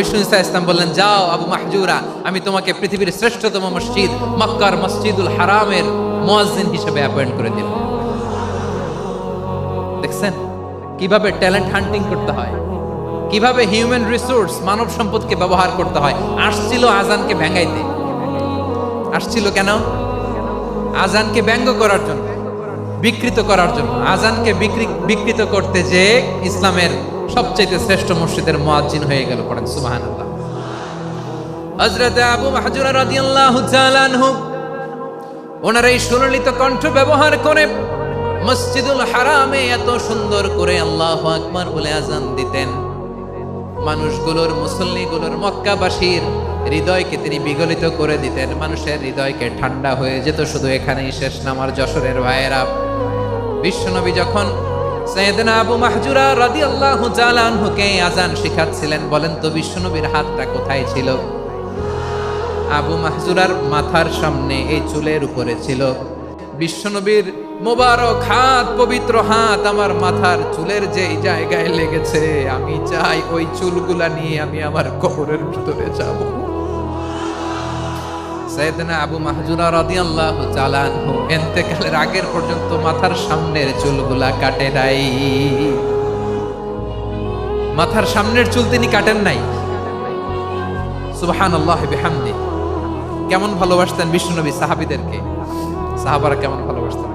বিষ্ণু ইসা ইসলাম বললেন, যাও আবু মাহজুরা, আমি তোমাকে পৃথিবীর শ্রেষ্ঠতম মসজিদ, মক্কার মসজিদুল হারামের মুয়াজ্জিন হিসেবে অ্যাপয়েন্ট করে দিলাম দেখছেন? কীভাবে ট্যালেন্ট হান্টিং করতে হয়? কীভাবে হিউম্যান রিসোর্স মানব সম্পদকে ব্যবহার করতে হয়? আসছিল আজানকে ভেঙাইতে আসছিল কেন? আজানকে ব্যঙ্গ করার জন্য, বিকৃত করার জন্য। আজানকে বিকৃ- বিকৃত করতে যে ইসলামের সবচেয়ে শ্রেষ্ঠ মসজিদের মুয়াজ্জিন হয়ে গেল পড়েন, সুবহানাল্লাহ। হযরত আবু মাহজুরা রাদিয়াল্লাহু তাআলা আনহু, ওনার এই সুললিত কণ্ঠ ব্যবহার করে মসজিদুল হারামে এত সুন্দর করে আল্লাহ আকবার বলে আজান দিতেন। মানুষগুলোর, মুসল্লিগুলোর, মক্কাবাসীর হৃদয়কে তিনি বিগলিত করে দিতেন। মানুষের হৃদয়কে ঠান্ডা হয়ে যেত, শুধু এখানেই শেষ নামার যশোরের ভাইয়েরা। বিশ্বনবী যখন সৈয়দনা আবু মাহজুরা রাদিয়াল্লাহু তাআলা আনহুকে আজান শিখাচ্ছিলেন, বলেন, তো বিশ্বনবীর হাতটা কোথায় ছিল? আবু মাহজুরার মাথার সামনে এই চুলের উপরে ছিল বিশ্বনবীর মোবারক হাত, পবিত্র হাত, আমার মাথার চুলের যেই জায়গায় লেগেছে, আমি চাই ওই চুলগুলা নিয়ে আমি আমার কবরের ভিতরে যাব। সৈয়দনা আবু মাহজুরা আগের পর্যন্ত মাথার সামনের চুলগুলা কাটে নাই। মাথার সামনের চুল তিনি কাটেন নাই। সুবহানাল্লাহি বিহামদি। কেমন ভালোবাসতেন বিষ্ণু নবী সাহাবিদেরকে? সাহাবারা কেমন ভালোবাসতেন